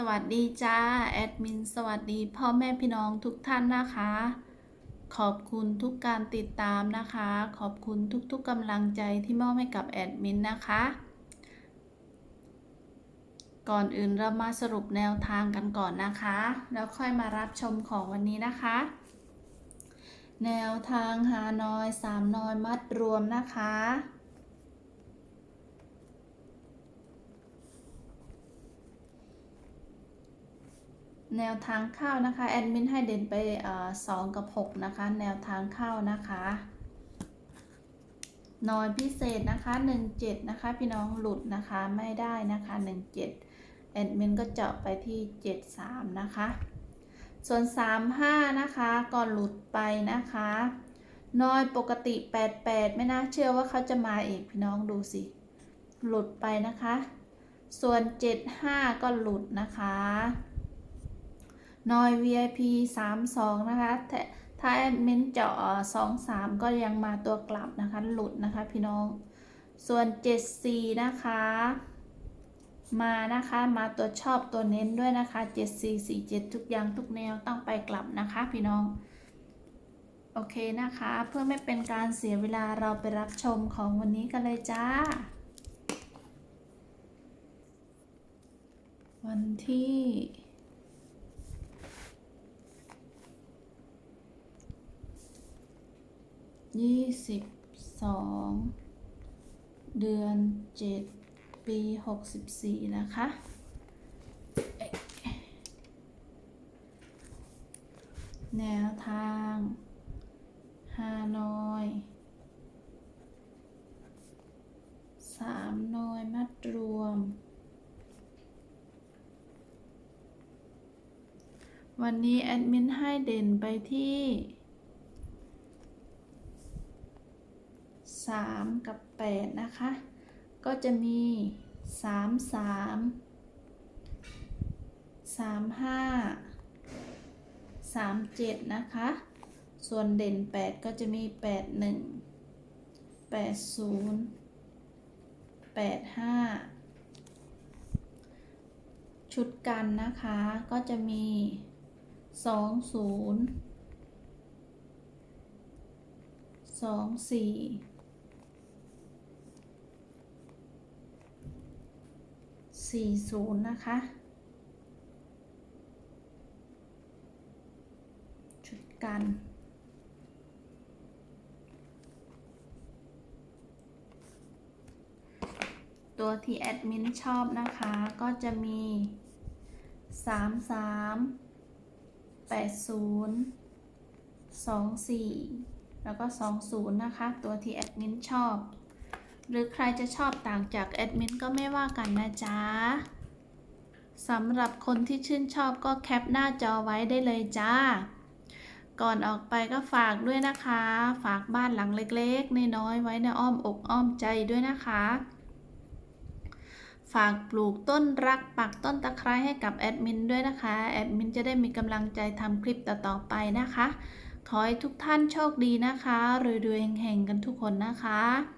สวัสดีจ้า แอดมิน สวัสดีพ่อแม่พี่น้องทุกท่านนะคะ ขอบคุณทุกการติดตามนะคะ ขอบคุณทุกๆกำลังใจที่มอบให้กับแอดมินนะคะ ก่อนอื่นเรามาสรุปแนวทางกันก่อนนะคะ แล้วค่อยมารับชมของวันนี้นะคะ แนวทางฮานอยสามนอยมัดรวมนะคะ แนวทางเข้านะคะ แอดมินให้เด่นไปสองกับ 6 นะคะ แนวทางเข้านะคะน้อยพิเศษนะคะ 17 นะคะ พี่น้องหลุดนะคะไม่ได้นะคะ 17 แอดมินก็เจาะไปที่ 73 นะคะ ส่วน 35 นะคะก่อนหลุดไปนะคะ น้อยปกติ 88 ไม่น่าเชื่อว่าเขาจะมาอีกพี่น้องดูสิ หลุดไปนะคะ ส่วน 75 ก็หลุดนะคะ นอย VIP 32 นะคะถ้าแอดมินเจาะ23 ก็ยังมาตัวกลับนะคะ หลุดนะคะพี่น้อง ส่วน 74 นะคะ มานะคะมาตัวชอบตัวเน้นด้วยนะคะ 7447 ทุกอย่างทุกแนวต้องไปกลับนะคะพี่น้อง โอเคนะคะ เพื่อไม่เป็นการเสียเวลาเราไปรับชมของวันนี้กันเลยจ้าวันที่ ยี่สิบสองเดือนเจ็ดปีหกสิบสี่นะคะแนวทางฮานอยสามนอยมัดรวม วันนี้แอดมินให้เด่นไปที่ 3 กับ 8 นะคะ ก็จะมี 3 3 3 5 3 7 นะคะ ส่วนเด่น 8 ก็จะมี 8 1 8 0 8 5 ชุดกันนะคะ ก็จะมี 2 0 2 4 40นะคะ ชุดกันตัวที่แอดมินชอบนะคะ ก็จะมี 3 3 8 0 2 4 แล้วก็ 20 นะคะ ตัวที่แอดมินชอบ หรือใครจะชอบต่างจากแอดมินก็ไม่ว่ากันนะจ๊ะสำหรับคนที่ชื่นชอบก็แคปหน้าจอไว้ได้เลยจ้า ก่อนออกไปก็ฝากด้วยนะคะ ฝากบ้านหลังเล็กๆน้อยๆไว้ในอ้อมอกอ้อมใจด้วยนะคะ ฝากปลูกต้นรักปักต้นตะไคร้ให้กับแอดมินด้วยนะคะ แอดมินจะได้มีกำลังใจทำคลิปต่อๆไปนะคะ ขอให้ทุกท่านโชคดีนะคะรวยๆเฮงๆกันทุกคนนะคะ